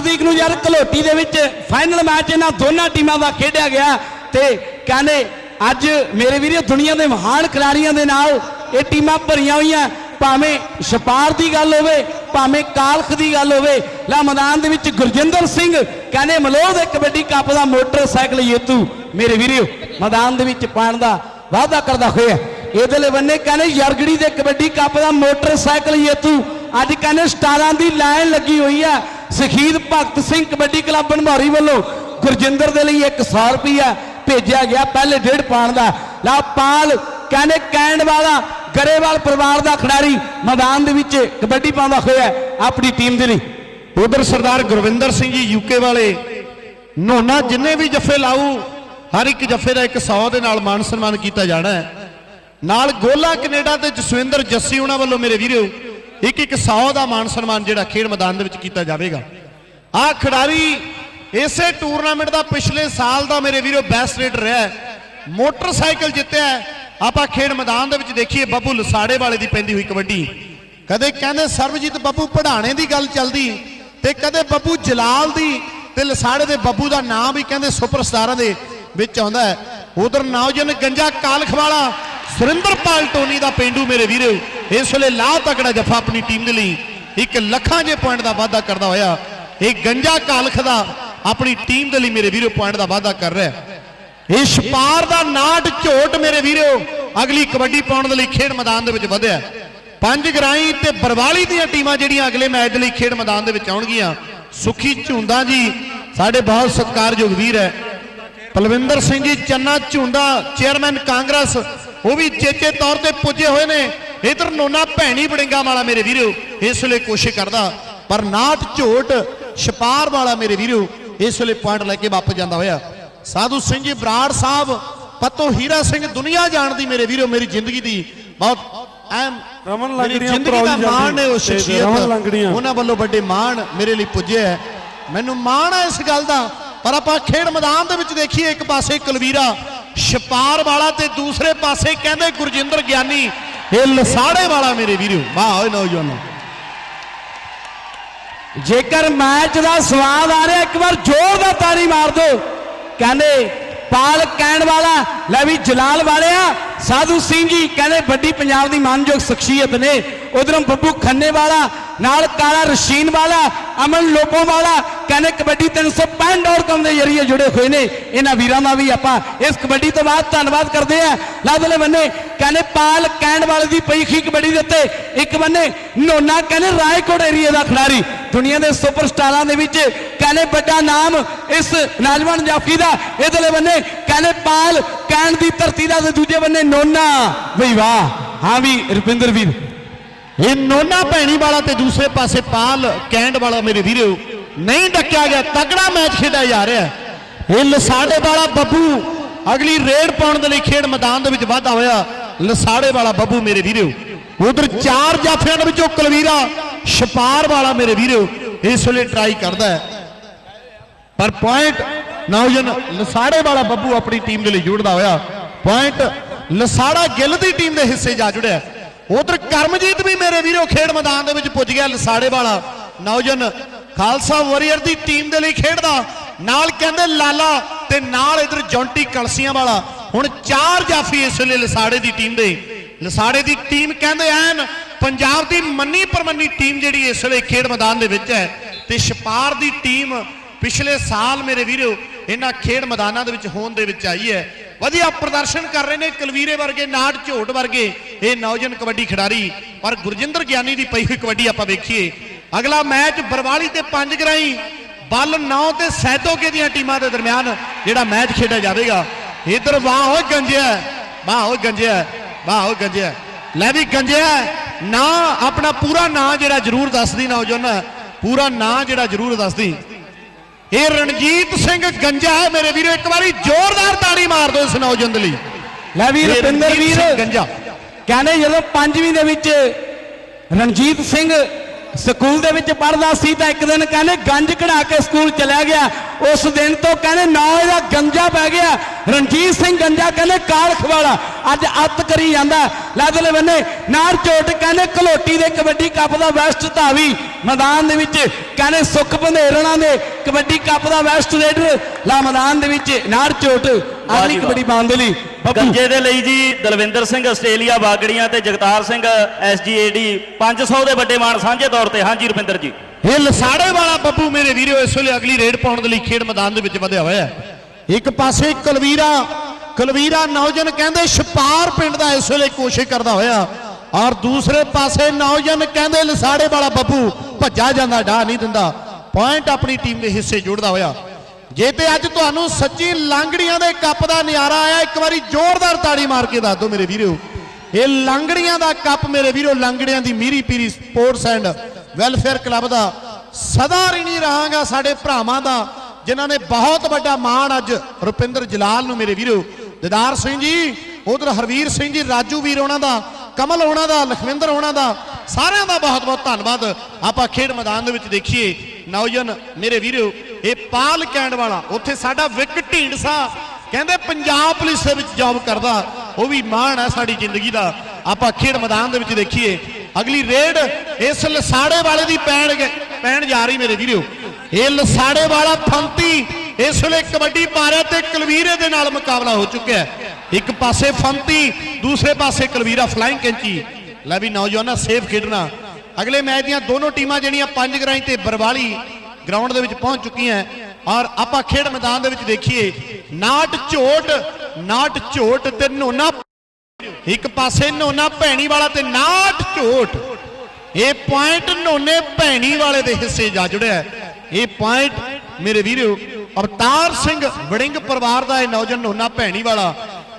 ਤਰੀਕ ਨੂੰ ਯਾਰ ਕਲੋਟੀ ਦੇ ਵਿੱਚ ਫਾਈਨਲ ਮੈਚ ਇਹਨਾਂ ਦੋਨਾਂ ਟੀਮਾਂ ਦਾ ਖੇਡਿਆ ਗਿਆ ਤੇ ਕਹਿੰਦੇ ਅੱਜ ਮੇਰੇ ਵੀਰੋ ਦੁਨੀਆ ਦੇ ਮਹਾਨ ਖਿਡਾਰੀਆਂ ਦੇ ਨਾਲ ਇਹ ਟੀਮਾਂ ਭਰੀਆਂ ਹੋਈਆਂ। ਭਾਵੇਂ ਛਪਾਰ ਦੀ ਗੱਲ ਹੋਵੇ, ਭਾਵੇਂ ਕਾਲਖ ਦੀ ਗੱਲ ਹੋਵੇ, ਲਾ ਮੈਦਾਨ ਦੇ ਵਿੱਚ ਗੁਰਜਿੰਦਰ ਸਿੰਘ ਕਹਿੰਦੇ ਮਲੋਹ ਦੇ ਕਬੱਡੀ ਕੱਪ ਦਾ ਮੋਟਰਸਾਈਕਲ ਜੇਤੂ ਮੇਰੇ ਵੀਰੋ, ਮੈਦਾਨ ਦੇ ਵਿੱਚ ਪਾਣ ਦਾ ਵਾਅਦਾ ਕਰਦਾ ਹੋਇਆ। ਇਹਦੇ ਲਈ ਬੰਨੇ ਕਹਿੰਦੇ ਯਰਗੜੀ ਦੇ ਕਬੱਡੀ ਕੱਪ ਦਾ ਮੋਟਰਸਾਈਕਲ ਜੇਤੂ। ਅੱਜ ਕਹਿੰਦੇ ਸਟਾਰਾਂ ਦੀ ਲਾਈਨ ਲੱਗੀ ਹੋਈ ਆ। ਸ਼ਹੀਦ ਭਗਤ ਸਿੰਘ ਕਬੱਡੀ ਕਲੱਬ ਬਨਮੌਰੀ ਵੱਲੋਂ ਗੁਰਜਿੰਦਰ ਦੇ ਲਈ 100 ਰੁਪਿਆ ਭੇਜਿਆ ਗਿਆ, ਪਹਿਲੇ ਡੇਢ ਪਾਣ ਦਾ। ਲਾ ਪਾਲ ਕਹਿੰਦੇ ਕੈਂਡ ਵਾਲਾ ਗਰੇਵਾਲ ਪਰਿਵਾਰ ਦਾ ਖਿਡਾਰੀ ਮੈਦਾਨ ਦੇ ਵਿੱਚ ਕਬੱਡੀ ਪਾਉਂਦਾ ਹੋਇਆ ਆਪਣੀ ਟੀਮ ਦੇ ਲਈ। ਉਧਰ ਸਰਦਾਰ ਗੁਰਵਿੰਦਰ ਸਿੰਘ ਜੀ ਯੂਕੇ ਵਾਲੇ, ਨੋਨਾ ਜਿੰਨੇ ਵੀ ਜੱਫੇ ਲਾਊ, ਹਰ ਇੱਕ ਜੱਫੇ ਦਾ ਇੱਕ 100 ਦੇ ਨਾਲ ਮਾਨ ਸਨਮਾਨ ਕੀਤਾ ਜਾਣਾ ਹੈ। ਨਾਲ ਗੋਲਾ ਕੈਨੇਡਾ ਤੇ ਜਸਵਿੰਦਰ ਜੱਸੀ ਉਹਨਾਂ ਵੱਲੋਂ ਮੇਰੇ ਵੀਰੋ ਇੱਕ ਇੱਕ 100 ਦਾ ਮਾਨ ਸਨਮਾਨ ਜਿਹੜਾ ਖੇਡ ਮੈਦਾਨ ਦੇ ਵਿੱਚ ਕੀਤਾ ਜਾਵੇਗਾ। ਆਹ ਖਿਡਾਰੀ ਇਸੇ ਟੂਰਨਾਮੈਂਟ ਦਾ ਪਿਛਲੇ ਸਾਲ ਦਾ ਮੇਰੇ ਵੀਰੋ ਬੈਸਟ ਰੇਡਰ ਰਿਹਾ ਮੋਟਰਸਾਈਕਲ ਜਿੱਤਿਆ ਆਪਾਂ ਖੇਡ ਮੈਦਾਨ ਦੇ ਵਿੱਚ ਦੇਖੀਏ, ਬੱਬੂ ਲਸਾੜੇ ਵਾਲੇ ਦੀ ਪੈਂਦੀ ਹੋਈ ਕਬੱਡੀ। ਕਦੇ ਕਹਿੰਦੇ ਸਰਬਜੀਤ ਬੱਬੂ ਪੜਾਣੇ ਦੀ ਗੱਲ ਚੱਲਦੀ ਤੇ ਕਦੇ ਬੱਬੂ ਜਲਾਲ ਦੀ ਤੇ ਲਸਾੜੇ ਦੇ ਬੱਬੂ ਦਾ ਨਾਮ ਵੀ ਕਹਿੰਦੇ ਸੁਪਰਸਟਾਰਾਂ ਦੇ ਵਿੱਚ ਆਉਂਦਾ ਹੈ। ਉਧਰ ਨੌਜਨ ਗੰਜਾ ਕਾਲਖ ਵਾਲਾ ਸੁਰਿੰਦਰਪਾਲ ਟੋਨੀ ਦਾ ਪੇਂਡੂ ਮੇਰੇ ਵੀਰੋ, ਇਸ ਵੇਲੇ ਲਾ ਤਕੜਾ ਜਫਾ ਆਪਣੀ ਟੀਮ ਦੇ ਲਈ। ਇੱਕ ਲੱਖਾਂ ਜੇ ਪੁਆਇੰਟ ਦਾ ਵਾਅਦਾ ਕਰਦਾ ਹੋਇਆ, ਇਹ ਗੰਜਾ ਕਾਲਖ ਦਾ ਆਪਣੀ ਟੀਮ ਦੇ ਲਈ ਮੇਰੇ ਵੀਰੋ ਪੁਆਇੰਟ ਦਾ ਵਾਅਦਾ ਕਰ ਰਿਹਾ ਹੈ। ਇਹ ਛਪਾਰ ਦਾ ਨਾਟ ਝੋਟ ਮੇਰੇ ਵੀਰੋ, ਅਗਲੀ ਕਬੱਡੀ ਪਾਉਣ ਦੇ ਲਈ ਖੇਡ ਮੈਦਾਨ ਦੇ ਵਿੱਚ ਵਧਿਆ ਪੰਜ ਗਰਾਈ ਤੇ ਬਰਵਾਲੀ ਦੀਆਂ ਟੀਮਾਂ ਜਿਹੜੀਆਂ ਅਗਲੇ ਮੈਚ ਦੇ ਲਈ ਖੇਡ ਮੈਦਾਨ ਦੇ ਵਿੱਚ ਆਉਣਗੀਆਂ। ਸੁਖੀ ਝੁੰਦਾ ਜੀ, ਸਾਡੇ ਬਹੁਤ ਸਤਿਕਾਰਯੋਗ ਵੀਰ ਹੈ। ਪਲਵਿੰਦਰ ਸਿੰਘ ਜੀ, ਚੰਨਾ ਝੁੰਦਾ ਚੇਅਰਮੈਨ ਕਾਂਗਰਸ ਉਹ ਵੀ ਚੇਚੇ ਤੌਰ ਤੇ ਪੁੱਜੇ ਹੋਏ ਨੇ। ਇਧਰ ਨੋਨਾ ਭੈਣੀ ਬੜਿੰਗਾ ਵਾਲਾ ਮੇਰੇ ਵੀਰੋ ਇਸ ਵੇਲੇ ਕੋਸ਼ਿਸ਼ ਕਰਦਾ ਪਰ ਨਾਟ ਝੋਟ ਛਪਾਰ ਵਾਲਾ ਮੇਰੇ ਵੀਰੋ ਇਸ ਵੇਲੇ ਪੁਆਇੰਟ ਲੈ ਕੇ ਵਾਪਸ ਜਾਂਦਾ ਹੋਇਆ। ਸਾਧੂ ਸਿੰਘ ਜੀ ਬਰਾੜ ਸਾਹਿਬ ਪਤੋ ਹੀਰਾ ਸਿੰਘ ਦੁਨੀਆ ਜਾਣਦੀ ਮੇਰੇ ਵੀਰੋ ਮੇਰੀ ਜ਼ਿੰਦਗੀ ਦੀ। ਬਹੁਤ ਐਮ ਰਮਨ ਲੰਗੜੀਆਂ ਜ਼ਿੰਦਗੀ ਦਾ ਪਰੌਲੀ ਮਾਣ ਨੇ ਉਹ ਸ਼ਖਸੀਅਤ। ਉਹਨਾਂ ਵੱਲੋਂ ਵੱਡੇ ਮਾਣ ਮੇਰੇ ਲਈ ਪੁੱਜੇ ਹੈ। ਮੈਨੂੰ ਮਾਣ ਹੈ ਇਸ ਗੱਲ ਦਾ ਪਰ ਆਪਾਂ ਖੇਡ ਮੈਦਾਨ ਦੇ ਵਿੱਚ ਦੇਖੀਏ ਇੱਕ ਪਾਸੇ ਕੁਲਵੀਰਾ ਛਪਾਰ ਵਾਲਾ ਤੇ ਦੂਸਰੇ ਪਾਸੇ ਕਹਿੰਦੇ ਗੁਰਜਿੰਦਰ ਗਿਆਨੀ, ਇਹ ਲਸਾੜੇ ਵਾਲਾ ਮੇਰੇ ਵੀਰੋ। ਵਾਹ, ਓਏ ਨੌਜਵਾਨੋ। ਜੇਕਰ ਮੈਚ ਦਾ ਸਵਾਦ ਆ ਰਿਹਾ, ਇੱਕ ਵਾਰ ਜ਼ੋਰ ਦਾ ਤਾੜੀ ਮਾਰ ਦਿਓ। ਕਹਿੰਦੇ, ਪਾਲ ਕਹਿਣ ਵਾਲਾ, ਲੈ ਵੀ ਜਲਾਲ ਵਾਲਿਆ, ਸਾਧੂ ਸਿੰਘ ਜੀ, ਕਹਿੰਦੇ ਵੱਡੀ ਪੰਜਾਬ ਦੀ ਮਾਨਯੋਗ ਸ਼ਖਸੀਅਤ ਨੇ। ਉਧਰੋਂ ਬੱਬੂ ਖੰਨੇ ਵਾਲਾ ਨਾਲ ਕਾਲਾ ਰਸ਼ੀਨ ਵਾਲਾ, ਅਮਨ ਲੋਪੋ ਵਾਲਾ, ਕਹਿੰਦੇ ਕਬੱਡੀ 365 ਡਾਟ ਕਾਮ ਦੇ ਜਰੀਏ ਜੁੜੇ ਹੋਏ ਨੇ। ਇਹਨਾਂ ਵੀਰਾਂ ਦਾ ਵੀ ਆਪਾਂ ਇਸ ਕਬੱਡੀ ਤੋਂ ਬਾਅਦ ਧੰਨਵਾਦ ਕਰਦੇ ਆ ਲਾਦਲੇ ਬੰਨੇ, ਕਹਿੰਦੇ ਪਾਲ ਕਹਿਣ ਵਾਲੇ ਦੀ ਪਈ ਖੀ ਕਬੱਡੀ ਦੇ ਉੱਤੇ। ਇੱਕ ਬੰਨੇ, ਨੋਨਾ ਕਹਿੰਦੇ ਰਾਏਕੋਟ ਏਰੀਆ ਦਾ ਖਿਡਾਰੀ। ਦੁਨੀਆ ਦੇ ਸੁਪਰਸਟਾਰਾਂ ਦੇ ਵਿੱਚ ਕਹਿੰਦੇ ਵੱਡਾ ਨਾਮ ਇਸ ਨਾਜਵਾਨ ਜਾਫੀ ਦਾ। ਇਹਦੇ ਬੰਨੇ, ਕਹਿੰਦੇ ਪਾਲ ਕਹਿਣ ਦੀ ਧਰਤੀ ਦਾ ਤੇ ਦੂਜੇ ਬੰਨੇ ਨੋਨਾ। ਬਈ ਵਾਹ, ਹਾਂ ਵੀ ਰੁਪਿੰਦਰ ਵੀਰ। ਇਹ ਨੋਨਾ ਭੈਣੀ ਵਾਲਾ ਤੇ ਦੂਸਰੇ ਪਾਸੇ ਪਾਲ ਕੈਂਡ ਵਾਲਾ ਮੇਰੇ ਵੀਰੋ, ਨਹੀਂ ਡੱਕਿਆ ਗਿਆ ਤਗੜਾ ਮੈਚ ਖੇਡਿਆ ਜਾ ਰਿਹਾ ਇਹ ਲਸਾੜੇ ਵਾਲਾ ਬੱਬੂ, ਅਗਲੀ ਰੇਡ ਪਾਉਣ ਦੇ ਲਈ ਖੇਡ ਮੈਦਾਨ ਦੇ ਵਿੱਚ ਵਾਧਾ ਹੋਇਆ। ਲਸਾੜੇ ਵਾਲਾ ਬੱਬੂ ਮੇਰੇ ਵੀਰੋ, ਉਧਰ ਚਾਰ ਜਾਫਿਆਂ ਦੇ ਵਿੱਚੋਂ ਕੁਲਵੀਰਾ ਛਪਾਰ ਵਾਲਾ ਮੇਰੇ ਵੀਰੋ, ਇਸ ਵੇਲੇ ਟਰਾਈ ਕਰਦਾ ਹੈ। ਪਰ ਪੁਆਇੰਟ ਨੌਜਨ ਲਸਾੜੇ ਵਾਲਾ ਬੱਬੂ ਆਪਣੀ ਟੀਮ ਦੇ ਲਈ ਜੁੜਦਾ ਹੋਇਆ। ਪੁਆਇੰਟ ਲਸਾੜਾ ਗਿੱਲ ਦੀ ਟੀਮ ਦੇ ਹਿੱਸੇ ਜਾ ਜੁੜਿਆ। ਉਧਰ ਕਰਮਜੀਤ ਵੀ ਮੇਰੇ ਵੀਰੋ ਖੇਡ ਮੈਦਾਨ ਦੇ ਵਿੱਚ ਪੁੱਜ ਗਿਆ, ਲਸਾੜੇ ਵਾਲਾ ਨੌਜਨ ਖਾਲਸਾ ਵਾਰੀਅਰ ਦੀ ਟੀਮ ਦੇ ਲਈ ਖੇਡਦਾ। ਨਾਲ ਕਹਿੰਦੇ ਲਾਲਾ ਤੇ ਨਾਲ ਇਧਰ ਜੌਂਟੀ ਕਲਸੀਆਂ ਵਾਲਾ। ਹੁਣ ਚਾਰ ਜਾਫੀ ਇਸ ਵੇਲੇ ਲਸਾੜੇ ਦੀ ਟੀਮ ਦੇ। ਲਸਾੜੇ ਦੀ ਟੀਮ ਕਹਿੰਦੇ ਐਨ, ਪੰਜਾਬ ਦੀ ਮੰਨੀ ਪਰਮੰਨੀ ਟੀਮ ਜਿਹੜੀ ਇਸ ਵੇਲੇ ਖੇਡ ਮੈਦਾਨ ਦੇ ਵਿੱਚ ਹੈ ਤੇ ਛਪਾਰ ਦੀ ਟੀਮ ਪਿਛਲੇ ਸਾਲ ਮੇਰੇ ਵੀਰੋ ਇਹਨਾਂ ਖੇਡ ਮੈਦਾਨਾਂ ਦੇ ਵਿੱਚ ਹੋਣ ਦੇ ਵਿੱਚ ਆਈ ਹੈ। ਵਧੀਆ ਪ੍ਰਦਰਸ਼ਨ ਕਰ ਰਹੇ ਨੇ ਕਲਵੀਰੇ ਵਰਗੇ, ਨਾਟ ਝੋਟ ਵਰਗੇ, ਇਹ ਨੌਜਵਾਨ ਕਬੱਡੀ ਖਿਡਾਰੀ। ਪਰ ਗੁਰਜਿੰਦਰ ਗਿਆਨੀ ਦੀ ਪਈ ਹੋਈ ਕਬੱਡੀ ਆਪਾਂ ਵੇਖੀਏ। ਅਗਲਾ ਮੈਚ ਬਰਵਾਲੀ ਤੇ ਪੰਜ ਗਰਾਈ, ਬੱਲ 9 ਤੇ ਸੈਦੋਕੇ ਦੀਆਂ ਟੀਮਾਂ ਦੇ ਦਰਮਿਆਨ ਜਿਹੜਾ ਮੈਚ ਖੇਡਿਆ ਜਾਵੇਗਾ। ਇਧਰ ਵਾਹ ਹੋਏ ਗੰਜਿਆ, ਵਾਹ ਹੋਏ ਗੰਜਿਆ, ਵਾਹ ਹੋਏ ਗੰਜਿਆ। ਲੈ ਵੀ ਗੰਜਿਆ, ਨਾ ਆਪਣਾ ਪੂਰਾ ਨਾਂ ਜਿਹੜਾ ਜ਼ਰੂਰ ਦੱਸਦੀ ਨੌਜਵਾਨ, ਪੂਰਾ ਨਾਂ ਜਿਹੜਾ ਜ਼ਰੂਰ ਦੱਸਦੀ। ਇਹ ਰਣਜੀਤ ਸਿੰਘ ਗੰਜਾ ਹੈ ਮੇਰੇ ਵੀਰੋ ਇੱਕ ਵਾਰੀ ਜ਼ੋਰਦਾਰ ਤਾੜੀ ਮਾਰ ਦਿਓ ਇਸ ਨੌਜਵਾਨ ਲਈ। ਲੈ ਵੀ ਇਹ ਰੁਪਿੰਦਰ ਵੀਰ। ਗੰਜਾ। ਕਹਿੰਦੇ ਜਦੋਂ ਪੰਜਵੀਂ ਦੇ ਵਿੱਚ ਰਣਜੀਤ ਸਿੰਘ ਸਕੂਲ ਦੇ ਵਿੱਚ ਪੜ੍ਹਦਾ ਸੀ ਤਾਂ ਇੱਕ ਦਿਨ ਕਹਿੰਦੇ ਗੰਜ ਕਢਾ ਕੇ ਸਕੂਲ ਚਲਿਆ ਗਿਆ। ਉਸ ਦਿਨ ਤੋਂ ਕਹਿੰਦੇ ਨਾਂ ਇਹਦਾ ਗੰਜਾ ਪੈ ਗਿਆ। ਰਣਜੀਤ ਸਿੰਘ ਗੰਜਾ ਕਹਿੰਦੇ ਕਾਲਖ ਵਾਲਾ ਅੱਜ ਅੱਤ ਕਰੀ ਜਾਂਦਾ। ਲੈਦਲੇ ਬੰਨੇ ਨਾਰ ਝੋਟ ਕਹਿੰਦੇ ਕਲੋਟੀ ਦੇ ਕਬੱਡੀ ਕੱਪ ਦਾ ਵੈਸਟ ਧਾਵੀ ਮੈਦਾਨ ਦੇ ਵਿੱਚ ਕਹਿੰਦੇ ਸੁੱਖ ਬੰਧੇਰਣਾ ਦੇ ਕਬੱਡੀ ਕੱਪ ਦਾ ਵੈਸਟ ਰੇਡਰ। ਲਾ ਮੈਦਾਨ ਦੇ ਵਿੱਚ ਨਾਰ ਝੋਟ ਅਗਲੀ। ਕਬੱਡੀ ਲਈ ਗੰਜੇ ਦੇ ਲਈ ਜੀ ਦਲਵਿੰਦਰ ਸਿੰਘ ਆਸਟ੍ਰੇਲੀਆ ਬਾਗੜੀਆਂ ਤੇ ਜਗਤਾਰ ਸਿੰਘ ਐਸਜੀਏਡੀ 500 ਦੇ ਵੱਡੇ ਮਾਨ ਸਾਂਝੇ ਤੌਰ ਤੇ। ਹਾਂਜੀ ਰੁਪਿੰਦਰ ਜੀ। ਇਹ ਲਸਾੜੇ ਵਾਲਾ ਬੱਬੂ ਮੇਰੇ ਵੀਰੋ ਇਸ ਵੇਲੇ ਅਗਲੀ ਰੇਡ ਪਾਉਣ ਦੇ ਲਈ ਖੇਡ ਮੈਦਾਨ ਦੇ ਵਿੱਚ ਵਧਿਆ ਹੋਇਆ ਹੈ। ਇੱਕ ਪਾਸੇ ਕੁਲਵੀਰਾ ਕੁਲਵੀਰਾ ਨੌਜਨ ਕਹਿੰਦੇ ਛਪਾਰ ਪਿੰਡ ਦਾ ਇਸ ਵੇਲੇ ਕੋਸ਼ਿਸ਼ ਕਰਦਾ ਹੋਇਆ। ਔਰ ਦੂਸਰੇ ਪਾਸੇ ਨੌਜਨ ਕਹਿੰਦੇ ਲਸਾੜੇ ਵਾਲਾ ਬੱਬੂ ਭੱਜਾ ਜਾਂਦਾ ਢਾ ਨਹੀਂ ਦਿੰਦਾ। ਪੁਆਇੰਟ ਆਪਣੀ ਟੀਮ ਦੇ ਹਿੱਸੇ ਜੋੜਦਾ ਹੋਇਆ। ਜੇ ਤੇ ਅੱਜ ਤੁਹਾਨੂੰ ਸੱਚੀ ਲਾਂਗੜੀਆਂ ਦੇ ਕੱਪ ਦਾ ਨਜ਼ਾਰਾ ਆਇਆ, ਇੱਕ ਵਾਰੀ ਜ਼ੋਰਦਾਰ ਤਾੜੀ ਮਾਰ ਕੇ ਦੱਸ ਦਿਓ ਮੇਰੇ ਵੀਰੋ। ਇਹ ਲਾਂਗੜੀਆਂ ਦਾ ਕੱਪ ਮੇਰੇ ਵੀਰੋ, ਲਾਂਗੜੀਆਂ ਦੀ Miri Piri sports and welfare club ਦਾ। ਸਦਾ ਰਿਣੀ ਰਹਾਂਗਾ ਸਾਡੇ ਭਰਾਵਾਂ ਦਾ, ਜਿਨ੍ਹਾਂ ਨੇ ਬਹੁਤ ਵੱਡਾ ਮਾਣ ਅੱਜ ਰੁਪਿੰਦਰ ਜਲਾਲ ਨੂੰ ਮੇਰੇ ਵੀਰੋ। ਦਿਦਾਰ ਸਿੰਘ ਜੀ, ਉਧਰ ਹਰਵੀਰ ਸਿੰਘ ਜੀ, ਰਾਜੂ ਵੀਰ ਉਹਨਾਂ ਦਾ, ਕਮਲ ਉਹਨਾਂ ਦਾ, ਲਖਵਿੰਦਰ ਉਹਨਾਂ ਦਾ, ਸਾਰਿਆਂ ਦਾ ਬਹੁਤ ਬਹੁਤ ਧੰਨਵਾਦ। ਆਪਾਂ ਖੇਡ ਮੈਦਾਨ ਦੇ ਵਿੱਚ ਦੇਖੀਏ। ਨੌਜਨ ਮੇਰੇ ਵੀਰੋ, ਇਹ ਪਾਲ ਕੈਂਡ ਵਾਲਾ, ਉੱਥੇ ਸਾਡਾ ਵਿਕ ਢੀਂਡਸਾ ਕਹਿੰਦੇ ਪੰਜਾਬ ਪੁਲਿਸ ਦੇ ਵਿੱਚ ਜੌਬ ਕਰਦਾ, ਉਹ ਵੀ ਮਾਣ ਹੈ ਸਾਡੀ ਜ਼ਿੰਦਗੀ ਦਾ। ਆਪਾਂ ਖੇਡ ਮੈਦਾਨ ਦੇ ਵਿੱਚ ਦੇਖੀਏ, ਅਗਲੀ ਰੇਡ ਇਸ ਲਸਾੜੇ ਵਾਲੇ ਦੀ ਪੈਣ ਗ- ਪੈਣ ਜਾ ਰਹੀ ਮੇਰੇ ਵੀਰੋ। ਇਹ ਲਸਾੜੇ ਵਾਲਾ ਫੰਤੀ ਇਸ ਵੇਲੇ ਕਬੱਡੀ ਪਾ ਤੇ ਕਲਵੀਰੇ ਦੇ ਨਾਲ ਮੁਕਾਬਲਾ ਹੋ ਚੁੱਕਿਆ ਇੱਕ ਪਾਸੇ ਫੰਤੀ, ਦੂਸਰੇ ਪਾਸੇ ਕਲਵੀਰਾ ਫਲਾਈਂਗ ਕੈਂਚੀ। ਲੈ ਵੀ ਨੌਜਵਾਨਾਂ ਸੇਫ ਖੇਡਣਾ। ਅਗਲੇ ਮੈਚ ਦੀਆਂ ਦੋਨੋਂ ਟੀਮਾਂ ਜਿਹੜੀਆਂ ਪੰਜ ਗਰਾਈ ਤੇ ਬਰਵਾਲੀ ਗਰਾਊਂਡ ਦੇ ਵਿੱਚ ਪਹੁੰਚ ਚੁੱਕੀਆਂ ਔਰ ਆਪਾਂ ਖੇਡ ਮੈਦਾਨ ਦੇ ਵਿੱਚ ਦੇਖੀਏ, ਨਾਟ ਝੋਟ ਨਾਟ ਝੋਟ ਤੇ ਨੋਨਾ ਇੱਕ ਪਾਸੇ ਨੋਨਾ ਭੈਣੀ ਵਾਲਾ ਤੇ ਨਾਟ ਝੋਟ। ਇਹ ਪੁਆਇੰਟ ਨੋਨੇ ਭੈਣੀ ਵਾਲੇ ਦੇ ਹਿੱਸੇ ਜਾ ਜੁੜਿਆ ਇਹ ਪੁਆਇੰਟ ਮੇਰੇ ਵੀਰੋ, ਅਵਤਾਰ ਸਿੰਘ ਵੜਿੰਗ ਪਰਿਵਾਰ ਦਾ ਇਹ ਨੌਜਵਾਨ ਨੋਨਾ ਭੈਣੀ ਵਾਲਾ।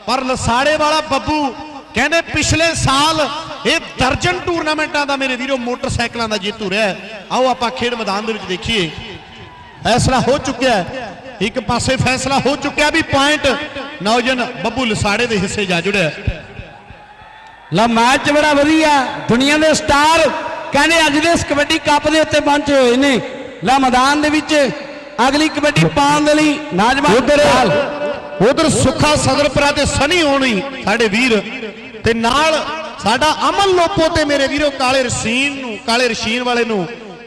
ਪਰ ਲਸਾੜੇ ਵਾਲਾ ਬੱਬੂ ਕਹਿੰਦੇ ਪਿਛਲੇ ਸਾਲ ਇਹ ਦਰਜਨ ਟੂਰਨਾਮੈਂਟਾਂ ਦਾ ਮੇਰੇ ਵੀਰੋ ਮੋਟਰਸਾਈਕਲਾਂ ਦਾ ਜੇਤੂ ਰਿਹਾ। ਆਓ ਆਪਾਂ ਖੇਡ ਮੈਦਾਨ ਦੇ ਵਿੱਚ ਦੇਖੀਏ ਫੈਸਲਾ ਹੋ ਚੁੱਕਿਆ ਹੈ ਇੱਕ ਪਾਸੇ ਫੈਸਲਾ ਹੋ ਚੁੱਕਿਆ ਵੀ ਪੁਆਇੰਟ ਨੌਜਨ ਬੱਬੂ ਲਸਾੜੇ ਦੇ ਹਿੱਸੇ ਜਾ ਜੁੜਿਆ। ਲਾ ਮੈਚ ਬੜਾ ਵਧੀਆ ਦੁਨੀਆ ਦੇ ਸਟਾਰ ਕਹਿੰਦੇ ਅੱਜ ਦੇ ਇਸ ਕਬੱਡੀ ਕੱਪ ਦੇ ਉੱਤੇ ਪਹੁੰਚੇ ਹੋਏ ਨੇ ਲਾ ਮੈਦਾਨ ਦੇ ਵਿੱਚ ਅਗਲੀ ਕਬੱਡੀ ਪਾਉਣ ਦੇ ਲਈ ਨਾਜਮਾ ਉਧਰ ਉਧਰ ਸੁੱਖਾ ਸਦਰਪੁਰਾ ਤੇ ਸਨੀ ਹੋਣੀ, ਸਾਡੇ ਵੀਰ, ਤੇ ਨਾਲ ਸਾਡਾ ਅਮਨ ਲੋਪੋ ਤੇ ਮੇਰੇ ਵੀਰੋ, ਕਾਲੇ ਰਸ਼ੀਨ ਨੂੰ, ਕਾਲੇ ਰਸ਼ੀਨ ਵਾਲੇ ਨੂੰ,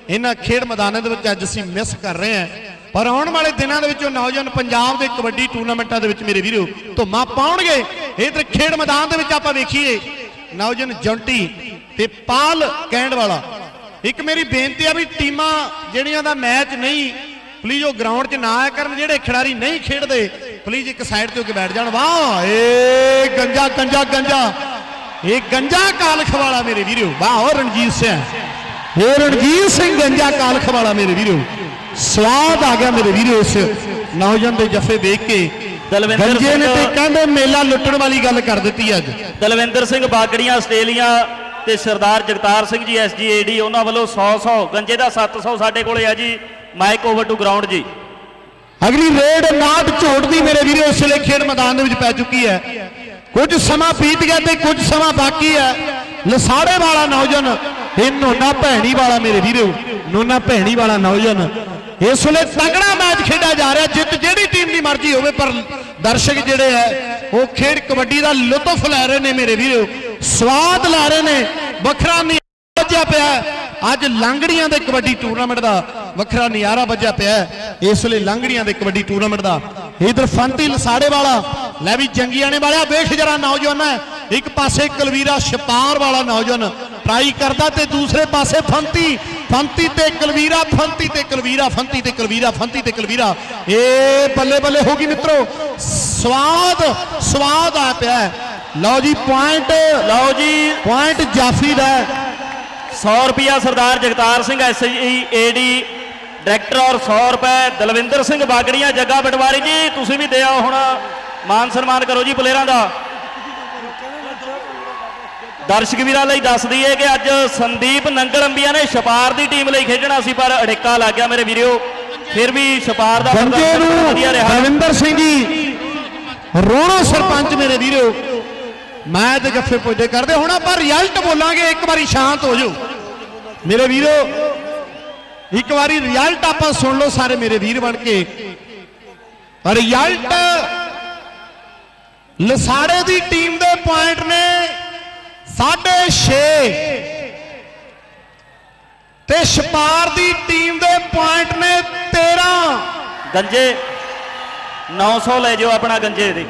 ਇਹਨਾਂ ਖੇਡ ਮੈਦਾਨਾਂ ਦੇ ਵਿੱਚ ਅੱਜ ਅਸੀਂ ਮਿਸ ਕਰ ਰਹੇ ਹਾਂ। ਪਰ ਆਉਣ ਵਾਲੇ ਦਿਨਾਂ ਦੇ ਵਿੱਚ ਉਹ ਨੌਜਵਾਨ ਪੰਜਾਬ ਦੇ ਕਬੱਡੀ ਟੂਰਨਾਮੈਂਟਾਂ ਦੇ ਵਿੱਚ ਮੇਰੇ ਵੀਰੋ, ਧੁੰਮਾਂ ਪਾਉਣਗੇ। ਇਧਰ ਖੇਡ ਮੈਦਾਨ ਦੇ ਵਿੱਚ ਆਪਾਂ ਵੇਖੀਏ, ਨੌਜਵਾਨ ਜੰਟੀ ਤੇ ਪਾਲ ਕਹਿਣ ਵਾਲਾ। ਇੱਕ ਮੇਰੀ ਬੇਨਤੀ ਆ ਵੀ ਟੀਮਾਂ ਜਿਹੜੀਆਂ ਦਾ ਮੈਚ ਨਹੀਂ ਪਲੀਜ਼ ਉਹ ਗਰਾਊਂਡ 'ਚ ਨਾ ਆਇਆ ਕਰਨ ਜਿਹੜੇ ਖਿਡਾਰੀ ਨਹੀਂ ਖੇਡਦੇ ਪਲੀਜ਼ ਇੱਕ ਸਾਈਡ ਤੇ ਹੋ ਕੇ ਬੈਠ ਜਾਣ। ਵਾਹ ਏ ਗੰਜਾ ਗੰਜਾ ਗੰਜਾ। ਇਹ ਗੰਜਾ ਕਾਲਖ ਵਾਲਾ ਮੇਰੇ ਵੀਰੋ। ਵਾਹ ਉਹ ਰਣਜੀਤ ਸਿੰਘ। ਇਹ ਰਣਜੀਤ ਸਿੰਘ ਗੰਜਾ ਕਾਲਖ ਵਾਲਾ ਮੇਰੇ ਵੀਰੋ। ਸਵਾਦ ਆ ਗਿਆ ਮੇਰੇ ਵੀਰੋ ਇਸ ਨੌਜਵਾਨ ਦੇ ਜੱਫੇ ਵੇਖ ਕੇ। ਦਲਵਿੰਦਰ ਗੰਜੇ ਨੇ ਤੇ ਸਿੰਘ ਕਹਿੰਦੇ ਮੇਲਾ ਲੁੱਟਣ ਵਾਲੀ ਗੱਲ ਕਰ ਦਿੱਤੀ ਅੱਜ। ਦਲਵਿੰਦਰ ਸਿੰਘ ਬਾਗੜੀਆਂ ਆਸਟ੍ਰੇਲੀਆ ਤੇ ਸਰਦਾਰ ਜਗਤਾਰ ਸਿੰਘ ਜੀ ਐਸਜੀਏਡੀ ਉਹਨਾਂ ਵੱਲੋਂ 100 100 ਗੰਜੇ ਦਾ 700 ਸਾਡੇ ਕੋਲੇ ਆ ਜੀ। ਮਾਈਕ ਓਵਰ ਟੂ ਗਰਾਊਂਡ ਜੀ। ਅਗਲੀ ਰੇਡ ਨਾਟ ਝੋਟ ਦੀ ਮੇਰੇ ਵੀਰੋ, ਇਸ ਵੇਲੇ ਖੇਡ ਮੈਦਾਨ ਦੇ ਵਿੱਚ ਪੈ ਚੁੱਕੀ ਹੈ। ਕੁਝ ਸਮਾਂ ਬੀਤ ਗਿਆ ਤੇ ਕੁਝ ਸਮਾਂ ਬਾਕੀ ਹੈ। ਲਸਾੜੇ ਵਾਲਾ ਨੌਜਵਾਨ, ਇਹ ਨੋਨਾ ਭੈਣੀ ਵਾਲਾ ਮੇਰੇ ਵੀਰੋ, ਨੋਨਾ ਭੈਣੀ ਵਾਲਾ ਨੌਜਵਾਨ। ਇਸ ਵੇਲੇ ਤਗੜਾ ਮੈਚ ਖੇਡਿਆ ਜਾ ਰਿਹਾ, ਜਿੱਤ ਜਿਹੜੀ ਟੀਮ ਦੀ ਮਰਜ਼ੀ ਹੋਵੇ, ਪਰ ਦਰਸ਼ਕ ਜਿਹੜੇ ਹੈ, ਉਹ ਖੇਡ ਕਬੱਡੀ ਦਾ ਲੁਤਫ ਲੈ ਰਹੇ ਨੇ ਮੇਰੇ ਵੀਰੋ। ਸਵਾਦ ਲੈ ਰਹੇ ਨੇ। ਵੱਖਰਾ ਨਹੀਂ ਵੱਜਿਆ ਪਿਆ। ਅੱਜ ਲਾਂਗੜੀਆਂ ਦੇ ਕਬੱਡੀ ਟੂਰਨਾਮੈਂਟ ਦਾ ਵੱਖਰਾ ਨਜ਼ਾਰਾ ਵੱਜਿਆ ਪਿਆ ਇਸ ਲਈ ਲਾਂਗੜੀਆਂ ਦੇ ਕਬੱਡੀ ਟੂਰਨਾਮੈਂਟ ਦਾ। ਇਧਰ ਫੰਤੀ ਲਸਾੜੇ ਵਾਲਾ, ਲੈ ਵੀ ਜੰਗੀਆਣੇ ਵਾਲਿਆ ਵੇਖ ਜਰਾ ਨੌਜਵਾਨ ਹੈ। ਇੱਕ ਪਾਸੇ ਕਲਵੀਰਾ ਛਪਾਰ ਵਾਲਾ ਨੌਜਵਾਨ ਟਰਾਈ ਕਰਦਾ ਤੇ ਦੂਸਰੇ ਪਾਸੇ ਫੰਤੀ ਫੰਤੀ ਤੇ ਕਲਵੀਰਾ, ਫੰਤੀ ਤੇ ਕਲਵੀਰਾ, ਫੰਤੀ ਤੇ ਕਲਵੀਰਾ, ਫੰਤੀ ਤੇ ਕਲਵੀਰਾ। ਇਹ ਬੱਲੇ ਬੱਲੇ ਹੋ ਗਈ ਮਿੱਤਰੋ। ਸਵਾਦ ਸਵਾਦ ਆ ਪਿਆ ਲਓ ਜੀ ਪੁਆਇੰਟ ਲਓ ਜੀ ਪੁਆਇੰਟ ਜਾਫੀ ਦਾ ਹੈ। 100 ਰੁਪਿਆ ਸਰਦਾਰ ਜਗਤਾਰ ਸਿੰਘ ਐਸਜੀਏਡੀ ਡਾਇਰੈਕਟਰ ਔਰ 100 ਰੁਪਏ ਦਲਵਿੰਦਰ ਸਿੰਘ ਬਾਗੜੀਆਂ ਜੱਗਾ ਪਟਵਾਰੀ ਜੀ ਤੁਸੀਂ ਵੀ ਦਿਓ ਹੁਣ ਮਾਨ ਸਨਮਾਨ ਕਰੋ ਜੀ ਪਲੇਅਰਾਂ ਦਾ। ਦਰਸ਼ਕ ਵੀਰਾਂ ਲਈ ਦੱਸ ਦਈਏ ਕਿ ਅੱਜ ਸੰਦੀਪ ਨੰਗਲ ਅੰਬੀਆਂ ਨੇ ਛਪਾਰ ਦੀ ਟੀਮ ਲਈ ਖੇਡਣਾ ਸੀ ਪਰ ਅੜਿੱਕਾ ਲੱਗ ਗਿਆ ਮੇਰੇ ਵੀਰਿਓ ਫਿਰ ਵੀ ਛਪਾਰ ਦਾ ਵਧੀਆ ਰਿਹਾ। ਰਵਿੰਦਰ ਸਿੰਘ ਜੀ। ਰੋਣੋ ਸਰਪੰਚ ਮੇਰੇ ਵੀਰੋ। ਮੈਂ ਤੇ ਜੱਫੇ ਪੁੱਜਦੇ ਕਰਦੇ ਹੁਣ ਆਪਾਂ ਰਿਜ਼ਲਟ ਬੋਲਾਂਗੇ ਇੱਕ ਵਾਰੀ ਸ਼ਾਂਤ ਹੋ ਜਾਓ। ਮੇਰੇ ਵੀਰੋ ਇੱਕ ਵਾਰੀ ਰਿਜ਼ਲਟ ਆਪਾਂ ਸੁਣ ਲਓ ਸਾਰੇ ਮੇਰੇ ਵੀਰ ਬਣ ਕੇ। ਰਿਜ਼ਲਟ ਲਸਾੜੇ ਦੀ ਟੀਮ ਦੇ ਪੁਆਇੰਟ ਨੇ 6.5 ਤੇ ਛਪਾਰ ਦੀ ਟੀਮ ਦੇ ਪੁਆਇੰਟ ਨੇ 13 ਗੰਜੇ 900 ਲੈ ਜਾਓ ਆਪਣਾ ਗੰਜੇ ਦੇ।